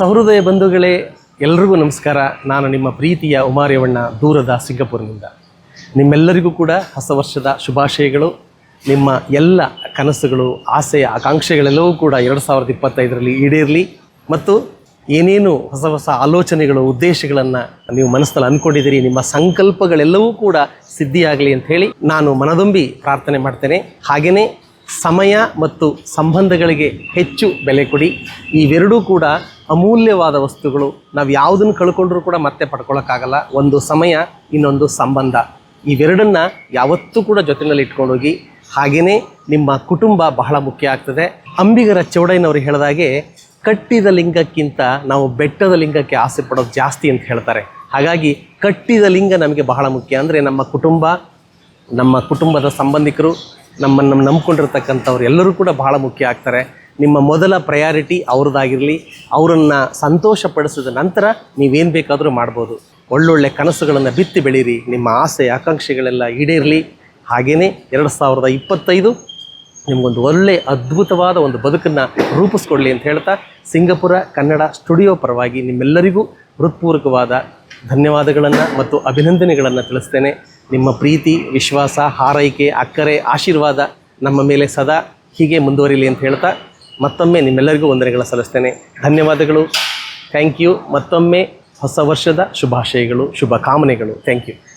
ಸಹೃದಯ ಬಂಧುಗಳೇ, ಎಲ್ರಿಗೂ ನಮಸ್ಕಾರ. ನಾನು ನಿಮ್ಮ ಪ್ರೀತಿಯ ಉಮಾರ್ಯವಣ್ಣ, ದೂರದ ಸಿಂಗಪುರ್ನಿಂದ ನಿಮ್ಮೆಲ್ಲರಿಗೂ ಕೂಡ ಹೊಸ ವರ್ಷದ ಶುಭಾಶಯಗಳು. ನಿಮ್ಮ ಎಲ್ಲ ಕನಸುಗಳು, ಆಸೆಯ ಆಕಾಂಕ್ಷೆಗಳೆಲ್ಲವೂ ಕೂಡ ಎರಡು ಸಾವಿರದ ಇಪ್ಪತ್ತೈದರಲ್ಲಿ ಈಡೇರಲಿ. ಮತ್ತು ಏನೇನು ಹೊಸ ಹೊಸ ಆಲೋಚನೆಗಳು, ಉದ್ದೇಶಗಳನ್ನು ನೀವು ಮನಸ್ಸಲ್ಲಿ ಅಂದ್ಕೊಂಡಿದ್ದೀರಿ, ನಿಮ್ಮ ಸಂಕಲ್ಪಗಳೆಲ್ಲವೂ ಕೂಡ ಸಿದ್ಧಿಯಾಗಲಿ ಅಂತ ಹೇಳಿ ನಾನು ಮನದೊಂಬಿ ಪ್ರಾರ್ಥನೆ ಮಾಡ್ತೇನೆ. ಹಾಗೆಯೇ ಸಮಯ ಮತ್ತು ಸಂಬಂಧಗಳಿಗೆ ಹೆಚ್ಚು ಬೆಲೆ ಕೊಡಿ. ಇವೆರಡೂ ಕೂಡ ಅಮೂಲ್ಯವಾದ ವಸ್ತುಗಳು ನಾವು ಯಾವುದನ್ನು ಕಳ್ಕೊಂಡ್ರೂ ಕೂಡ ಮತ್ತೆ ಪಡ್ಕೊಳ್ಳೋಕ್ಕಾಗಲ್ಲ ಒಂದು ಸಮಯ, ಇನ್ನೊಂದು ಸಂಬಂಧ. ಇವೆರಡನ್ನ ಯಾವತ್ತೂ ಕೂಡ ಜೊತೆಯಲ್ಲಿ ಇಟ್ಕೊಂಡೋಗಿ ಹಾಗೆಯೇ ನಿಮ್ಮ ಕುಟುಂಬ ಬಹಳ ಮುಖ್ಯ ಆಗ್ತದೆ. ಅಂಬಿಗರ ಚೌಡಯ್ಯನವರು ಹೇಳಿದಾಗೆ ಕಟ್ಟಿದ ಲಿಂಗಕ್ಕಿಂತ ನಾವು ಬೆಟ್ಟದ ಲಿಂಗಕ್ಕೆ ಆಸೆ ಪಡೋದು ಜಾಸ್ತಿ ಅಂತ ಹೇಳ್ತಾರೆ. ಹಾಗಾಗಿ ಕಟ್ಟಿದ ಲಿಂಗ ನಮಗೆ ಬಹಳ ಮುಖ್ಯ. ಅಂದರೆ ನಮ್ಮ ಕುಟುಂಬ, ನಮ್ಮ ಕುಟುಂಬದ ಸಂಬಂಧಿಕರು, ನಮ್ಮನ್ನು ನಂಬ್ಕೊಂಡಿರ್ತಕ್ಕಂಥವ್ರು ಎಲ್ಲರೂ ಕೂಡ ಬಹಳ ಮುಖ್ಯ ಆಗ್ತಾರೆ. ನಿಮ್ಮ ಮೊದಲ ಪ್ರಯಾರಿಟಿ ಅವ್ರದ್ದಾಗಿರಲಿ, ಅವರನ್ನು ಸಂತೋಷಪಡಿಸಿದ ನಂತರ ನೀವೇನು ಬೇಕಾದರೂ ಮಾಡ್ಬೋದು. ಒಳ್ಳೊಳ್ಳೆ ಕನಸುಗಳನ್ನು ಬಿತ್ತಿ ಬೆಳೀರಿ, ನಿಮ್ಮ ಆಸೆ, ಆಕಾಂಕ್ಷೆಗಳೆಲ್ಲ ಈಡೇರಲಿ. ಹಾಗೆಯೇ ಎರಡು ಸಾವಿರದ ಇಪ್ಪತ್ತೈದು ನಿಮಗೊಂದು ಒಳ್ಳೆ ಅದ್ಭುತವಾದ ಒಂದು ಬದುಕನ್ನು ರೂಪಿಸ್ಕೊಡ್ಲಿ ಅಂತ ಹೇಳ್ತಾ, ಸಿಂಗಪುರ ಕನ್ನಡ ಸ್ಟುಡಿಯೋ ಪರವಾಗಿ ನಿಮ್ಮೆಲ್ಲರಿಗೂ ಹೃತ್ಪೂರ್ವಕವಾದ ಧನ್ಯವಾದಗಳನ್ನು ಮತ್ತು ಅಭಿನಂದನೆಗಳನ್ನು ತಿಳಿಸ್ತೇನೆ. ನಿಮ್ಮ ಪ್ರೀತಿ, ವಿಶ್ವಾಸ, ಹಾರೈಕೆ, ಅಕ್ಕರೆ, ಆಶೀರ್ವಾದ ನಮ್ಮ ಮೇಲೆ ಸದಾ ಹೀಗೆ ಮುಂದುವರಿಲಿ ಅಂತ ಹೇಳ್ತಾ ಮತ್ತೊಮ್ಮೆ ನಿಮ್ಮೆಲ್ಲರಿಗೂ ವಂದನೆಗಳ ಸಲ್ಲಿಸ್ತೇನೆ. ಧನ್ಯವಾದಗಳು. ಥ್ಯಾಂಕ್ ಯು ಮತ್ತೊಮ್ಮೆ ಹೊಸ ವರ್ಷದ ಶುಭಾಶಯಗಳು ಶುಭ ಕಾಮನೆಗಳು ಥ್ಯಾಂಕ್ ಯು